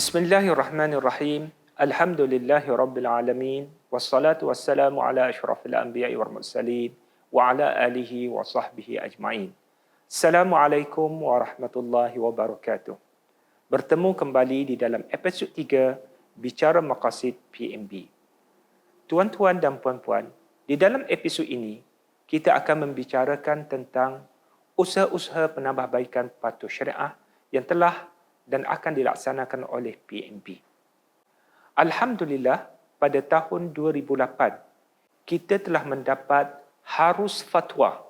Bismillahirrahmanirrahim. Alhamdulillahi rabbil alamin. Wassalatu wassalamu ala ashrafil anbiya'i wal mursalin wa ala alihi wa sahbihi ajma'in. Assalamualaikum warahmatullahi wabarakatuh. Bertemu kembali di dalam episod 3 Bicara Maqasid PMB. Tuan-tuan dan puan-puan, di dalam episod ini kita akan membicarakan tentang usaha-usaha penambahbaikan patuh syariah yang telah dan akan dilaksanakan oleh PMB. Alhamdulillah, pada tahun 2008, kita telah mendapat harus fatwa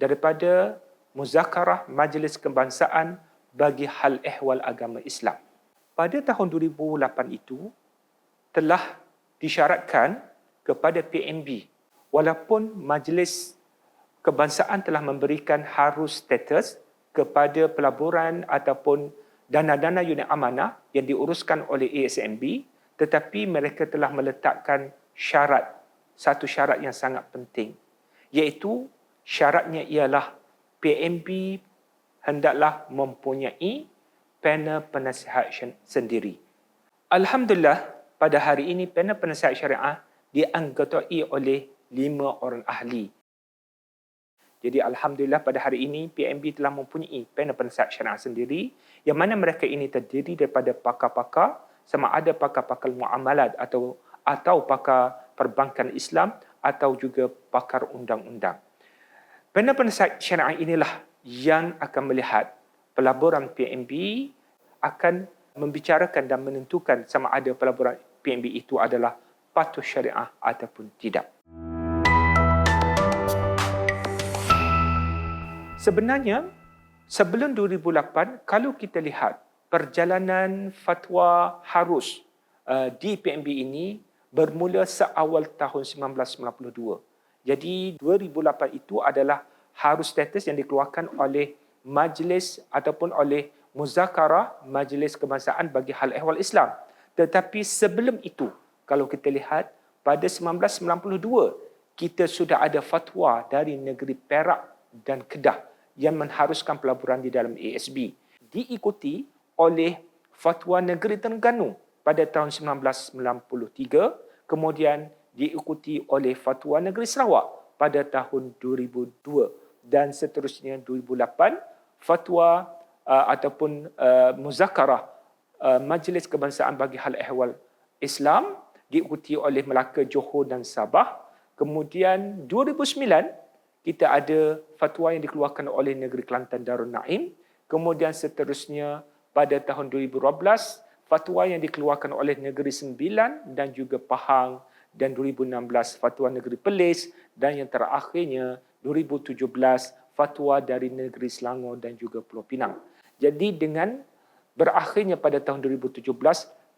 daripada Muzakarah Majlis Kebangsaan bagi hal ehwal agama Islam. Pada tahun 2008 itu, telah disyaratkan kepada PMB walaupun Majlis Kebangsaan telah memberikan harus status kepada pelaburan ataupun dana-dana unit amanah yang diuruskan oleh ASMB tetapi mereka telah meletakkan syarat satu syarat yang sangat penting iaitu syaratnya ialah PMB hendaklah mempunyai panel penasihat sendiri. Alhamdulillah pada hari ini panel penasihat syariah dianggotai oleh lima orang ahli jadi Alhamdulillah pada hari ini PMB telah mempunyai panel penasihat syariah sendiri yang mana mereka ini terdiri daripada pakar-pakar sama ada pakar-pakar muamalat atau atau pakar perbankan Islam atau juga pakar undang-undang. Panel penasihat syariah inilah yang akan melihat pelaburan PMB akan membicarakan dan menentukan sama ada pelaburan PMB itu adalah patuh syariah ataupun tidak. Sebenarnya sebelum 2008 kalau kita lihat perjalanan fatwa harus uh, di PMB ini bermula seawal tahun 1992. Jadi 2008 itu adalah harus status yang dikeluarkan oleh majlis ataupun oleh muzakarah majlis kebangsaan bagi hal ehwal Islam. Tetapi sebelum itu kalau kita lihat pada 1992 kita sudah ada fatwa dari negeri Perak dan Kedah yang mengharuskan pelaburan di dalam ASB diikuti oleh fatwa negeri Terengganu pada tahun 1993 kemudian diikuti oleh fatwa negeri Sarawak pada tahun 2002 dan seterusnya 2008 fatwa uh, ataupun uh, muzakarah uh, Majlis Kebangsaan bagi Hal Ehwal Islam diikuti oleh Melaka, Johor dan Sabah. Kemudian 2009 kita ada fatwa yang dikeluarkan oleh negeri Kelantan Darul Naim. Kemudian seterusnya pada tahun 2012, fatwa yang dikeluarkan oleh negeri Sembilan dan juga Pahang dan 2016 fatwa negeri Perlis dan yang terakhirnya 2017 fatwa dari negeri Selangor dan juga Pulau Pinang. Jadi dengan berakhirnya pada tahun 2017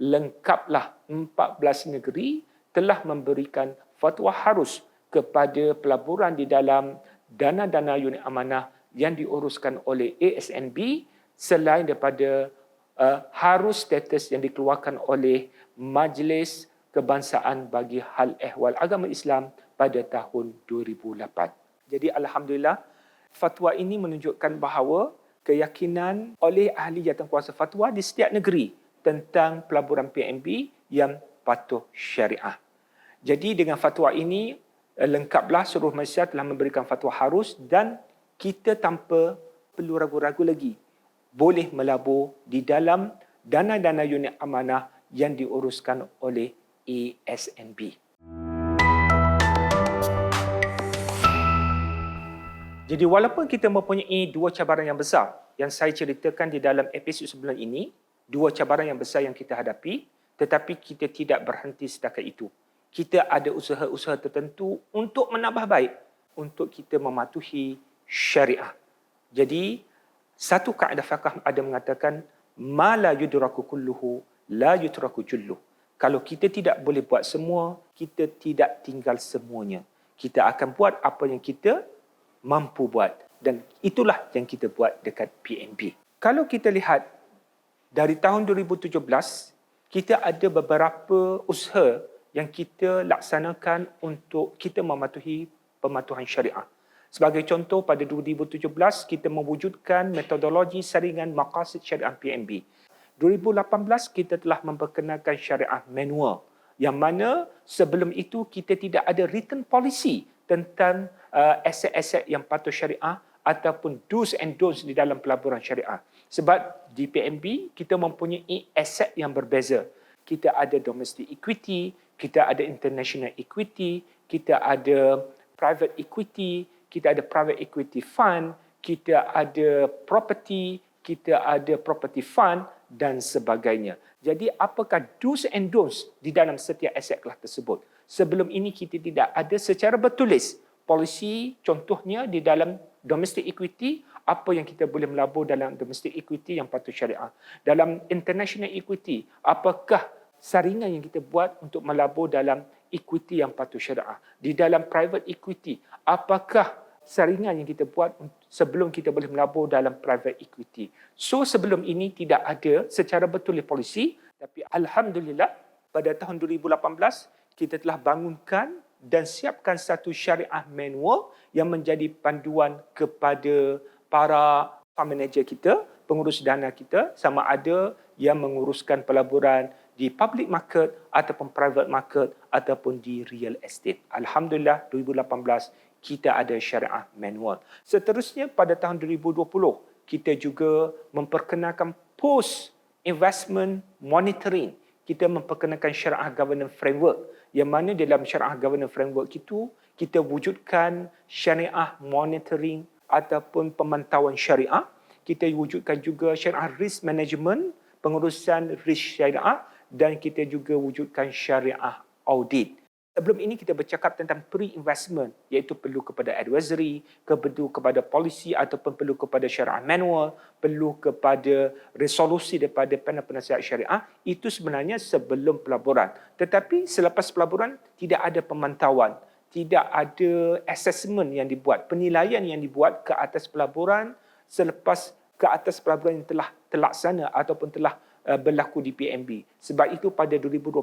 lengkaplah 14 negeri telah memberikan fatwa harus kepada pelaburan di dalam dana-dana unit amanah yang diuruskan oleh ASNB selain daripada uh, harus status yang dikeluarkan oleh Majlis Kebangsaan bagi Hal Ehwal Agama Islam pada tahun 2008. Jadi Alhamdulillah, fatwa ini menunjukkan bahawa keyakinan oleh ahli jawatankuasa fatwa di setiap negeri tentang pelaburan PNB yang patuh syariah. Jadi dengan fatwa ini lengkaplah seluruh Malaysia telah memberikan fatwa harus dan kita tanpa perlu ragu-ragu lagi boleh melabur di dalam dana-dana unit amanah yang diuruskan oleh ASNB. Jadi walaupun kita mempunyai dua cabaran yang besar yang saya ceritakan di dalam episod sebelum ini, dua cabaran yang besar yang kita hadapi, tetapi kita tidak berhenti setakat itu kita ada usaha-usaha tertentu untuk menambah baik untuk kita mematuhi syariah. Jadi satu kaedah fiqh ada mengatakan ma la yudraku kulluhu la yutraku julluh. Kalau kita tidak boleh buat semua, kita tidak tinggal semuanya. Kita akan buat apa yang kita mampu buat dan itulah yang kita buat dekat PNB. Kalau kita lihat dari tahun 2017, kita ada beberapa usaha yang kita laksanakan untuk kita mematuhi pematuhan syariah. Sebagai contoh, pada 2017, kita mewujudkan metodologi saringan maqasid syariah PMB. 2018 kita telah memperkenalkan syariah manual yang mana sebelum itu kita tidak ada written policy tentang uh, aset-aset yang patuh syariah ataupun do's and don'ts di dalam pelaburan syariah. Sebab di PNB kita mempunyai aset yang berbeza. Kita ada domestic equity, kita ada international equity, kita ada private equity, kita ada private equity fund, kita ada property, kita ada property fund dan sebagainya. Jadi apakah do's and don'ts di dalam setiap aset kelas tersebut? Sebelum ini kita tidak ada secara bertulis polisi contohnya di dalam domestic equity apa yang kita boleh melabur dalam domestic equity yang patut syariah. Dalam international equity apakah saringan yang kita buat untuk melabur dalam equity yang patut syariah. Di dalam private equity apakah saringan yang kita buat sebelum kita boleh melabur dalam private equity. So sebelum ini tidak ada secara betul oleh polisi tapi alhamdulillah pada tahun 2018 kita telah bangunkan dan siapkan satu syariah manual yang menjadi panduan kepada para fund manager kita, pengurus dana kita sama ada yang menguruskan pelaburan di public market ataupun private market ataupun di real estate. Alhamdulillah 2018 kita ada syariah manual. Seterusnya pada tahun 2020, kita juga memperkenalkan post investment monitoring. Kita memperkenalkan syariah governance framework yang mana dalam syariah governance framework itu kita wujudkan syariah monitoring ataupun pemantauan syariah. Kita wujudkan juga syariah risk management, pengurusan risk syariah dan kita juga wujudkan syariah audit. Sebelum ini kita bercakap tentang pre-investment iaitu perlu kepada advisory, perlu kepada polisi ataupun perlu kepada syariah manual, perlu kepada resolusi daripada panel penasihat syariah itu sebenarnya sebelum pelaburan. Tetapi selepas pelaburan tidak ada pemantauan, tidak ada assessment yang dibuat, penilaian yang dibuat ke atas pelaburan selepas ke atas pelaburan yang telah terlaksana ataupun telah berlaku di PNB. Sebab itu pada 2020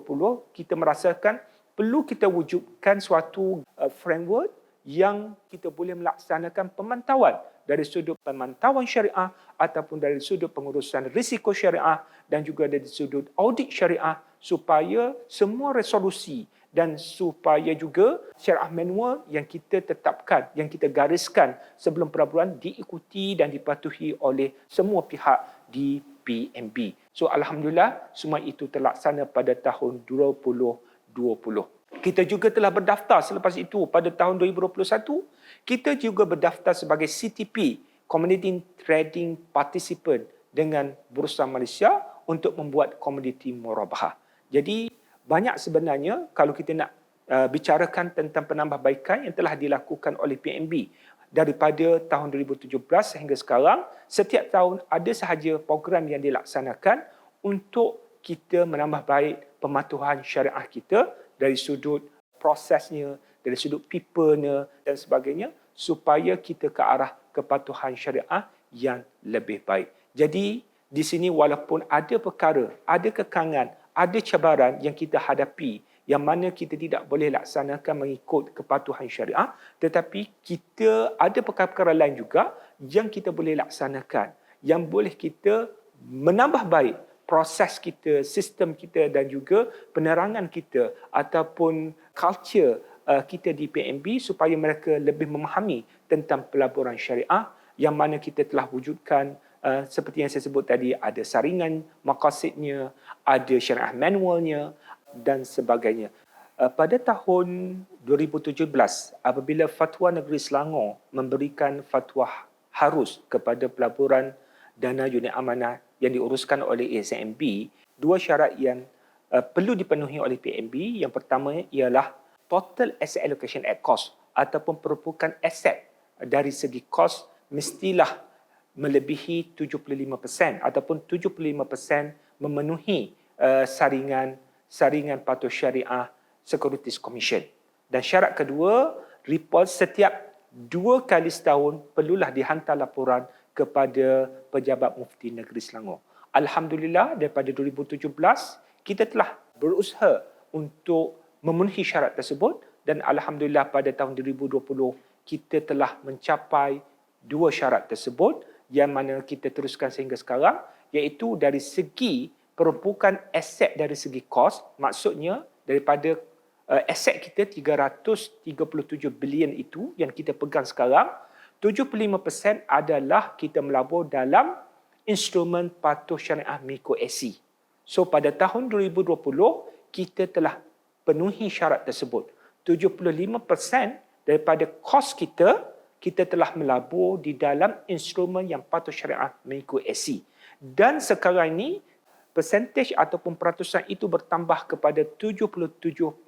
kita merasakan perlu kita wujudkan suatu uh, framework yang kita boleh melaksanakan pemantauan dari sudut pemantauan syariah ataupun dari sudut pengurusan risiko syariah dan juga dari sudut audit syariah supaya semua resolusi dan supaya juga syariah manual yang kita tetapkan, yang kita gariskan sebelum pelaburan diikuti dan dipatuhi oleh semua pihak di PMB. So Alhamdulillah semua itu terlaksana pada tahun 2020. 2020. Kita juga telah berdaftar selepas itu pada tahun 2021, kita juga berdaftar sebagai CTP, Community Trading Participant dengan Bursa Malaysia untuk membuat komoditi murabahah. Jadi banyak sebenarnya kalau kita nak uh, bicarakan tentang penambahbaikan yang telah dilakukan oleh PNB daripada tahun 2017 sehingga sekarang, setiap tahun ada sahaja program yang dilaksanakan untuk kita menambah baik pematuhan syariah kita dari sudut prosesnya, dari sudut people-nya dan sebagainya supaya kita ke arah kepatuhan syariah yang lebih baik. Jadi di sini walaupun ada perkara, ada kekangan, ada cabaran yang kita hadapi yang mana kita tidak boleh laksanakan mengikut kepatuhan syariah tetapi kita ada perkara-perkara lain juga yang kita boleh laksanakan yang boleh kita menambah baik proses kita, sistem kita dan juga penerangan kita ataupun culture uh, kita di PNB supaya mereka lebih memahami tentang pelaburan syariah yang mana kita telah wujudkan uh, seperti yang saya sebut tadi ada saringan maqasidnya, ada syariah manualnya dan sebagainya. Uh, pada tahun 2017 apabila Fatwa Negeri Selangor memberikan fatwa harus kepada pelaburan dana unit amanah yang diuruskan oleh ASMB, dua syarat yang uh, perlu dipenuhi oleh PNB. Yang pertama ialah total asset allocation at cost ataupun perupukan aset dari segi kos mestilah melebihi 75% ataupun 75% memenuhi uh, saringan saringan patuh syariah Securities Commission. Dan syarat kedua, report setiap dua kali setahun perlulah dihantar laporan kepada pejabat mufti negeri Selangor. Alhamdulillah daripada 2017 kita telah berusaha untuk memenuhi syarat tersebut dan alhamdulillah pada tahun 2020 kita telah mencapai dua syarat tersebut yang mana kita teruskan sehingga sekarang iaitu dari segi perempukan aset dari segi kos, maksudnya daripada uh, aset kita 337 bilion itu yang kita pegang sekarang, 75% adalah kita melabur dalam instrumen patuh syariah mikro SC. So pada tahun 2020 kita telah penuhi syarat tersebut. 75% daripada kos kita kita telah melabur di dalam instrumen yang patuh syariah mengikut SC. Dan sekarang ini, persentage ataupun peratusan itu bertambah kepada 77.2%.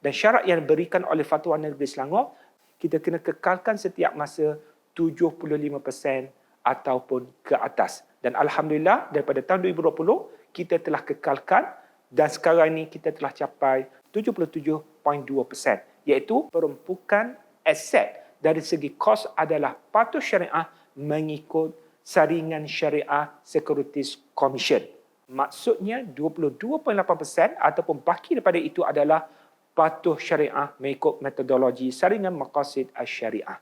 Dan syarat yang diberikan oleh Fatwa Negeri Selangor, kita kena kekalkan setiap masa 75% ataupun ke atas. Dan Alhamdulillah, daripada tahun 2020, kita telah kekalkan dan sekarang ini kita telah capai 77.2%, iaitu perempukan aset dari segi kos adalah patuh syariah mengikut saringan syariah Securities Commission. Maksudnya 22.8% ataupun baki daripada itu adalah patuh syariah mengikut metodologi saringan maqasid syariah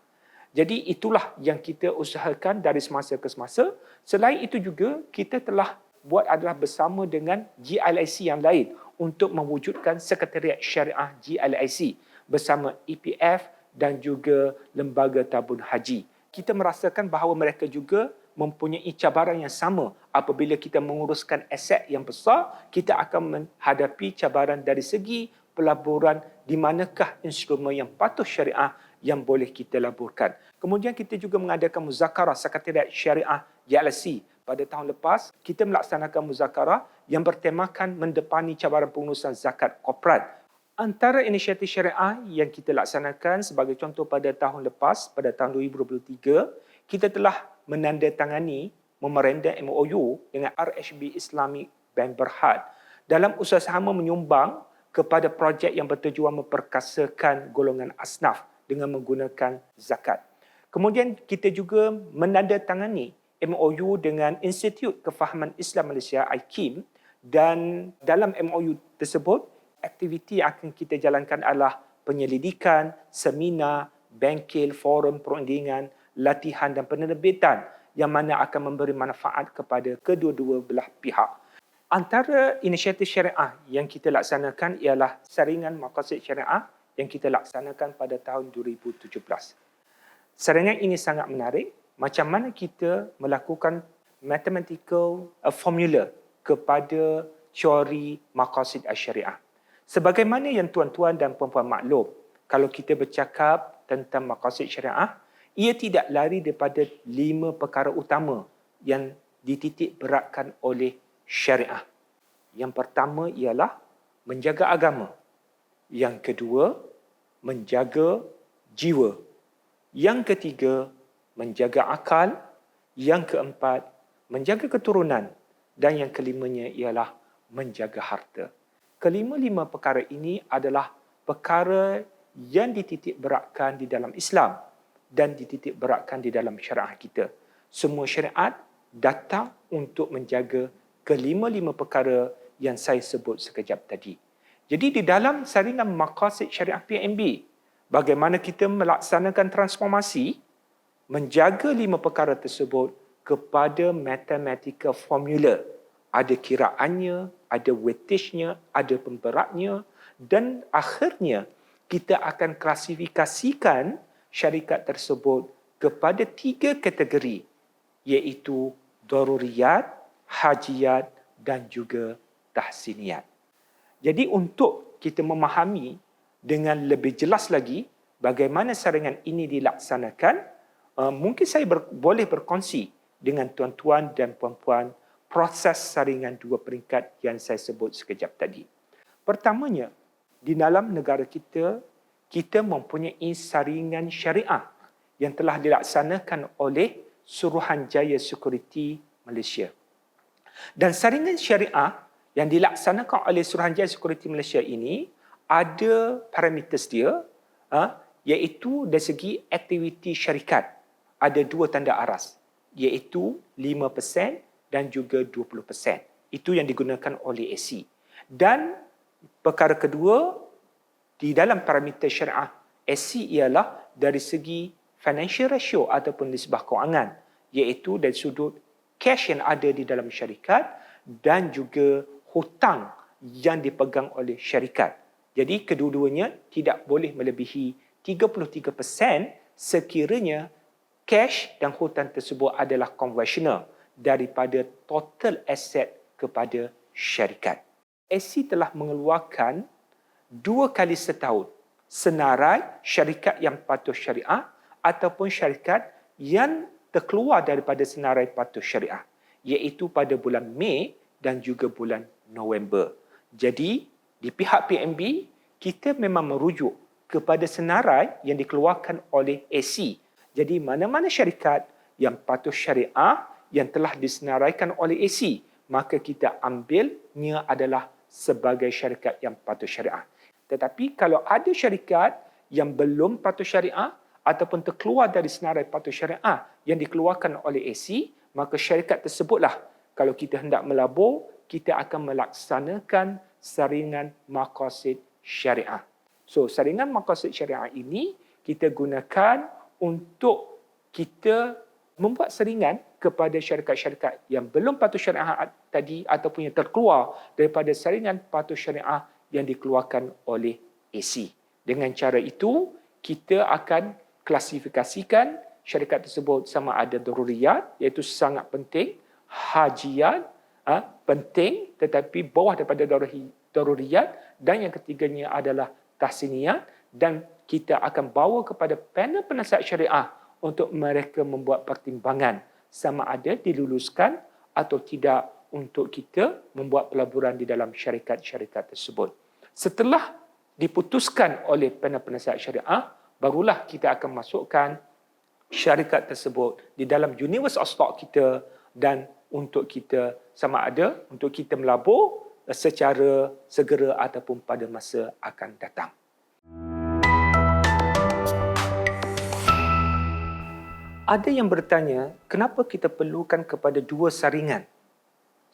Jadi itulah yang kita usahakan dari semasa ke semasa. Selain itu juga kita telah buat adalah bersama dengan GLIC yang lain untuk mewujudkan Sekretariat Syariah GLIC bersama EPF, dan juga lembaga tabung haji. Kita merasakan bahawa mereka juga mempunyai cabaran yang sama apabila kita menguruskan aset yang besar, kita akan menghadapi cabaran dari segi pelaburan di manakah instrumen yang patuh syariah yang boleh kita laburkan. Kemudian kita juga mengadakan muzakarah sekretariat syariah JLC. Pada tahun lepas, kita melaksanakan muzakarah yang bertemakan mendepani cabaran pengurusan zakat korporat antara inisiatif syariah yang kita laksanakan sebagai contoh pada tahun lepas, pada tahun 2023, kita telah menandatangani memorandum MOU dengan RHB Islamic Bank Berhad dalam usaha sama menyumbang kepada projek yang bertujuan memperkasakan golongan asnaf dengan menggunakan zakat. Kemudian kita juga menandatangani MOU dengan Institut Kefahaman Islam Malaysia IKIM dan dalam MOU tersebut aktiviti yang akan kita jalankan adalah penyelidikan, seminar, bengkel, forum perundingan, latihan dan penerbitan yang mana akan memberi manfaat kepada kedua-dua belah pihak. Antara inisiatif syariah yang kita laksanakan ialah saringan maqasid syariah yang kita laksanakan pada tahun 2017. Saringan ini sangat menarik macam mana kita melakukan mathematical uh, formula kepada teori maqasid syariah. Sebagaimana yang tuan-tuan dan puan-puan maklum, kalau kita bercakap tentang maqasid syariah, ia tidak lari daripada lima perkara utama yang dititik beratkan oleh syariah. Yang pertama ialah menjaga agama. Yang kedua, menjaga jiwa. Yang ketiga, menjaga akal. Yang keempat, menjaga keturunan. Dan yang kelimanya ialah menjaga harta kelima-lima perkara ini adalah perkara yang dititik beratkan di dalam Islam dan dititik beratkan di dalam syariah kita. Semua syariat datang untuk menjaga kelima-lima perkara yang saya sebut sekejap tadi. Jadi di dalam saringan maqasid syariah PMB, bagaimana kita melaksanakan transformasi, menjaga lima perkara tersebut kepada matematika formula. Ada kiraannya, ada weightage-nya, ada pemberatnya dan akhirnya kita akan klasifikasikan syarikat tersebut kepada tiga kategori iaitu daruriyat, hajiyat dan juga tahsiniyat. Jadi untuk kita memahami dengan lebih jelas lagi bagaimana saringan ini dilaksanakan, uh, mungkin saya ber- boleh berkongsi dengan tuan-tuan dan puan-puan proses saringan dua peringkat yang saya sebut sekejap tadi. Pertamanya, di dalam negara kita, kita mempunyai saringan syariah yang telah dilaksanakan oleh Suruhanjaya Security Malaysia. Dan saringan syariah yang dilaksanakan oleh Suruhanjaya Security Malaysia ini ada parameter dia ha, iaitu dari segi aktiviti syarikat ada dua tanda aras iaitu dan juga 20%. Itu yang digunakan oleh AC. Dan perkara kedua, di dalam parameter syariah AC ialah dari segi financial ratio ataupun nisbah kewangan, iaitu dari sudut cash yang ada di dalam syarikat dan juga hutang yang dipegang oleh syarikat. Jadi kedua-duanya tidak boleh melebihi 33% sekiranya cash dan hutang tersebut adalah konvensional daripada total aset kepada syarikat. SC telah mengeluarkan dua kali setahun senarai syarikat yang patuh syariah ataupun syarikat yang terkeluar daripada senarai patuh syariah iaitu pada bulan Mei dan juga bulan November. Jadi di pihak PMB kita memang merujuk kepada senarai yang dikeluarkan oleh AC. Jadi mana-mana syarikat yang patuh syariah yang telah disenaraikan oleh AC, maka kita ambilnya adalah sebagai syarikat yang patuh syariah. Tetapi kalau ada syarikat yang belum patuh syariah ataupun terkeluar dari senarai patuh syariah yang dikeluarkan oleh AC, maka syarikat tersebutlah kalau kita hendak melabur, kita akan melaksanakan saringan maqasid syariah. So, saringan maqasid syariah ini kita gunakan untuk kita membuat saringan kepada syarikat-syarikat yang belum patuh syariah tadi ataupun yang terkeluar daripada saringan patuh syariah yang dikeluarkan oleh AC. Dengan cara itu, kita akan klasifikasikan syarikat tersebut sama ada daruriyat iaitu sangat penting, hajiat ha, penting tetapi bawah daripada daruriyat dan yang ketiganya adalah tahsiniyat dan kita akan bawa kepada panel penasihat syariah untuk mereka membuat pertimbangan sama ada diluluskan atau tidak untuk kita membuat pelaburan di dalam syarikat-syarikat tersebut. Setelah diputuskan oleh panel penasihat syariah, barulah kita akan masukkan syarikat tersebut di dalam universe of stock kita dan untuk kita sama ada untuk kita melabur secara segera ataupun pada masa akan datang. Ada yang bertanya, kenapa kita perlukan kepada dua saringan?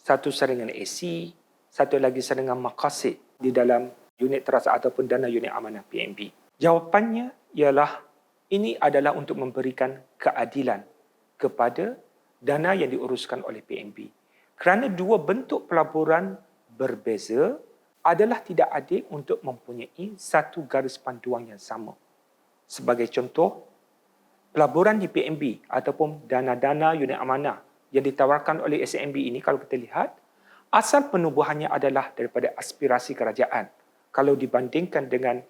Satu saringan AC, satu lagi saringan makasid di dalam unit terasa ataupun dana unit amanah PNB. Jawapannya ialah ini adalah untuk memberikan keadilan kepada dana yang diuruskan oleh PNB. Kerana dua bentuk pelaburan berbeza adalah tidak adil untuk mempunyai satu garis panduan yang sama. Sebagai contoh, pelaburan di PNB ataupun dana-dana unit amanah yang ditawarkan oleh SMB ini kalau kita lihat, asal penubuhannya adalah daripada aspirasi kerajaan. Kalau dibandingkan dengan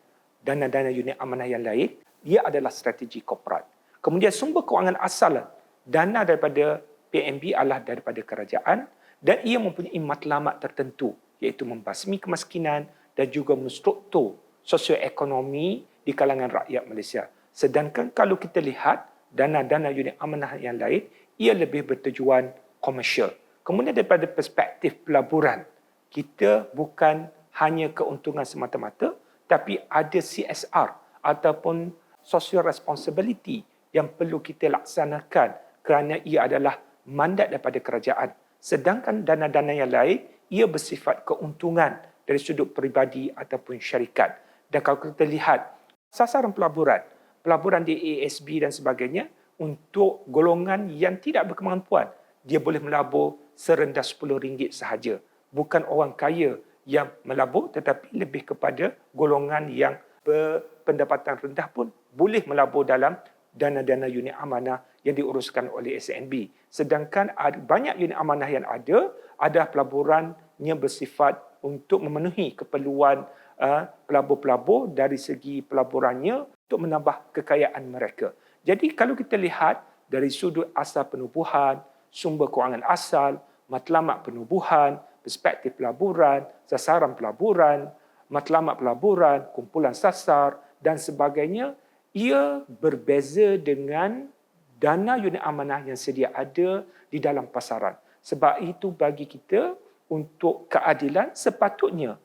dana-dana unit amanah yang lain, ia adalah strategi korporat. Kemudian sumber kewangan asal dana daripada PNB adalah daripada kerajaan dan ia mempunyai matlamat tertentu iaitu membasmi kemiskinan dan juga menstruktur sosioekonomi di kalangan rakyat Malaysia. Sedangkan kalau kita lihat dana-dana unit amanah yang lain, ia lebih bertujuan komersial. Kemudian daripada perspektif pelaburan, kita bukan hanya keuntungan semata-mata, tapi ada CSR ataupun social responsibility yang perlu kita laksanakan kerana ia adalah mandat daripada kerajaan. Sedangkan dana-dana yang lain, ia bersifat keuntungan dari sudut peribadi ataupun syarikat. Dan kalau kita lihat sasaran pelaburan, pelaburan di ASB dan sebagainya, untuk golongan yang tidak berkemampuan, dia boleh melabur serendah RM10 sahaja. Bukan orang kaya yang melabur tetapi lebih kepada golongan yang berpendapatan rendah pun boleh melabur dalam dana-dana unit amanah yang diuruskan oleh SNB. Sedangkan banyak unit amanah yang ada, ada pelaburannya bersifat untuk memenuhi keperluan uh, pelabur-pelabur dari segi pelaburannya untuk menambah kekayaan mereka. Jadi kalau kita lihat dari sudut asal penubuhan, sumber kewangan asal, matlamat penubuhan, perspektif pelaburan, sasaran pelaburan, matlamat pelaburan, kumpulan sasar dan sebagainya, ia berbeza dengan dana unit amanah yang sedia ada di dalam pasaran. Sebab itu bagi kita untuk keadilan sepatutnya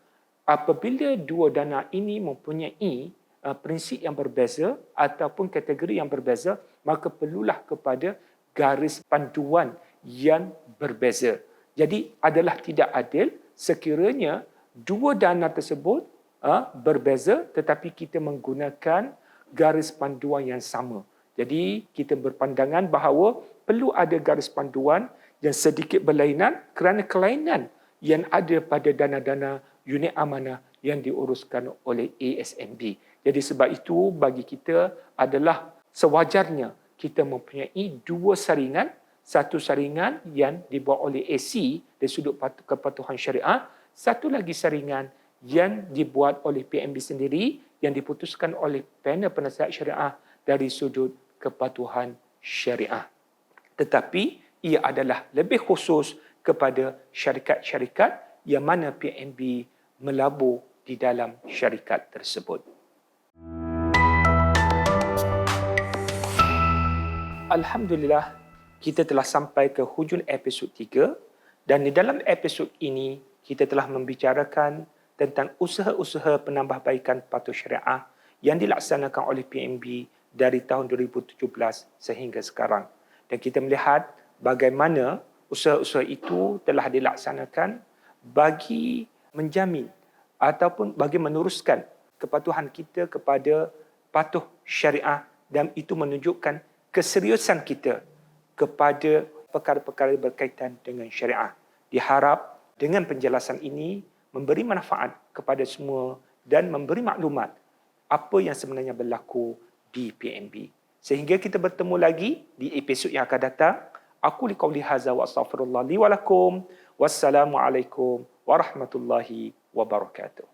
apabila dua dana ini mempunyai prinsip yang berbeza ataupun kategori yang berbeza, maka perlulah kepada garis panduan yang berbeza. Jadi adalah tidak adil sekiranya dua dana tersebut uh, berbeza tetapi kita menggunakan garis panduan yang sama. Jadi kita berpandangan bahawa perlu ada garis panduan dan sedikit berlainan kerana kelainan yang ada pada dana-dana unit amanah yang diuruskan oleh ASMB. Jadi sebab itu bagi kita adalah sewajarnya kita mempunyai dua saringan, satu saringan yang dibuat oleh AC dari sudut kepatuhan syariah, satu lagi saringan yang dibuat oleh PMB sendiri yang diputuskan oleh panel penasihat syariah dari sudut kepatuhan syariah. Tetapi ia adalah lebih khusus kepada syarikat-syarikat yang mana PNB melabur di dalam syarikat tersebut. Alhamdulillah, kita telah sampai ke hujung episod 3 dan di dalam episod ini kita telah membicarakan tentang usaha-usaha penambahbaikan patuh syariah yang dilaksanakan oleh PMB dari tahun 2017 sehingga sekarang. Dan kita melihat bagaimana usaha-usaha itu telah dilaksanakan bagi menjamin ataupun bagi meneruskan kepatuhan kita kepada patuh syariah dan itu menunjukkan keseriusan kita kepada perkara-perkara berkaitan dengan syariah. Diharap dengan penjelasan ini memberi manfaat kepada semua dan memberi maklumat apa yang sebenarnya berlaku di PNB. Sehingga kita bertemu lagi di episod yang akan datang. Aku li qawli wa astaghfirullah li wa lakum. Wassalamualaikum warahmatullahi wabarakatuh.